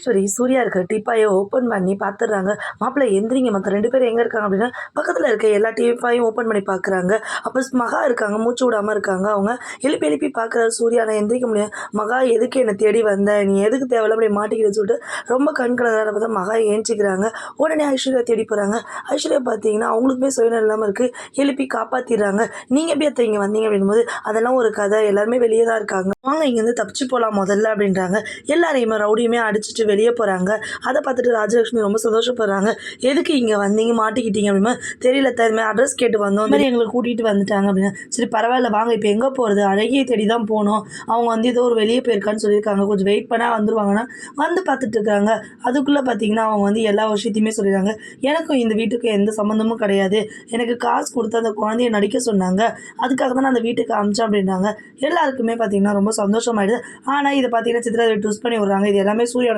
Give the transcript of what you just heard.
ஈஸ்வரி சூர்யா இருக்கிற டீப்பாயை ஓப்பன் பண்ணி பார்த்துடுறாங்க மாப்பிள்ளை எந்திரிங்க மற்ற ரெண்டு பேரும் எங்கே இருக்காங்க அப்படின்னா பக்கத்தில் இருக்க எல்லா டீப்பாயும் ஓப்பன் பண்ணி பார்க்குறாங்க அப்போ மகா இருக்காங்க மூச்சு விடாமல் இருக்காங்க. அவங்க எழுப்பி எழுப்பி பார்க்குறாரு சூர்யா நான் எந்திரிக்க முடியாது. மகா எதுக்கு என்னை தேடி வந்த? நீ எதுக்கு தேவையில்ல அப்படி மாட்டிக்கிட்டு சொல்லிட்டு ரொம்ப கண்கலராக பார்த்தா மகா ஏஞ்சிக்கிறாங்க. உடனே ஐஸ்வர்யா தேடி போகிறாங்க ஐஸ்வர்யா பார்த்தீங்கன்னா அவங்களுக்குமே சுயநலம் இல்லாமல் இருக்குது எழுப்பி காப்பாற்றிடுறாங்க நீங்கள் எப்படி அத்தை இங்கே வந்தீங்க அப்படின்போது அதெல்லாம் ஒரு கதை. எல்லாருமே வெளியே தான் இருக்காங்க. வாங்க இங்கேருந்து தப்பிச்சு போகலாம் முதல்ல அப்படின்றாங்க. எல்லாரையுமே ரவுடியுமே அடிச்சுட்டு வெளியே போகிறாங்க அதை பார்த்துட்டு ராஜலட்சுமி ரொம்ப சந்தோஷப்படுறாங்க. எதுக்கு இங்கே வந்தீங்க மாட்டிக்கிட்டீங்க அப்படின்னா தெரியல தருமே அட்ரஸ் கேட்டு வந்தோம். இந்த மாதிரி எங்களை கூட்டிகிட்டு வந்துட்டாங்க அப்படின்னா சரி பரவாயில்ல வாங்க இப்போ எங்கே போகிறது அழகிய தேடி தான் போனோம். அவங்க வந்து ஏதோ ஒரு வெளியே போயிருக்கான்னு சொல்லியிருக்காங்க. கொஞ்சம் வெயிட் பண்ணால் வந்துருவாங்கன்னா வந்து பார்த்துட்டு இருக்காங்க. அதுக்குள்ளே பார்த்தீங்கன்னா அவங்க வந்து எல்லா விஷயத்தையுமே சொல்லிடுறாங்க. எனக்கும் இந்த வீட்டுக்கு எந்த சம்மந்தமும் கிடையாது. எனக்கு காசு கொடுத்து அந்த குழந்தைய நடிக்க சொன்னாங்க. அதுக்காக தான் நான் அந்த வீட்டுக்கு அமிச்சேன் அப்படின்றாங்க. எல்லாருக்குமே பார்த்தீங்கன்னா ரொம்ப சந்தோஷமாயிடுது ஆனால் இதை பார்த்தீங்கன்னா சித்ரா ட்விஸ்ட் பண்ணி விடுறாங்க. இது எல்லாமே சூரியோட